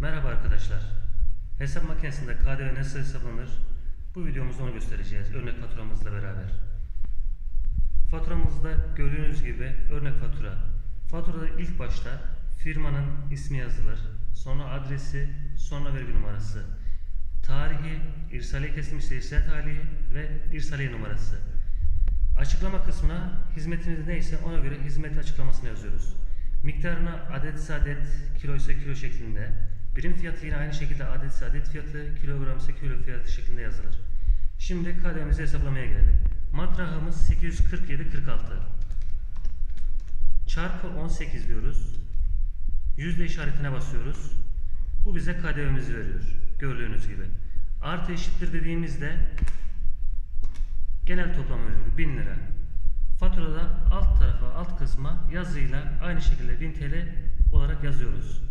Merhaba arkadaşlar. Hesap makinesinde KDV nasıl hesaplanır? Bu videomuzda onu göstereceğiz örnek faturamızla beraber. Faturamızda gördüğünüz gibi örnek fatura. Faturada ilk başta firmanın ismi yazılır, sonra adresi, sonra vergi numarası, tarihi, irsaliye kesilmişse irsal tarihi ve irsaliye numarası. Açıklama kısmına hizmetiniz neyse ona göre hizmet açıklamasını yazıyoruz. Miktarına adet adet, kilo ise kilo şeklinde. Birim fiyatı yine aynı şekilde adet adet fiyatı, kilogram ise kilo fiyatı şeklinde yazılır. Şimdi KDV'mizi hesaplamaya gelelim. Matrahımız 847.46 çarpı 18 diyoruz. Yüzde işaretine basıyoruz. Bu bize KDV'mizi veriyor. Gördüğünüz gibi. Artı eşittir dediğimizde genel toplamı veriyor. 1000 lira. Faturada alt tarafa, alt kısma yazıyla aynı şekilde 1000 TL olarak yazıyoruz.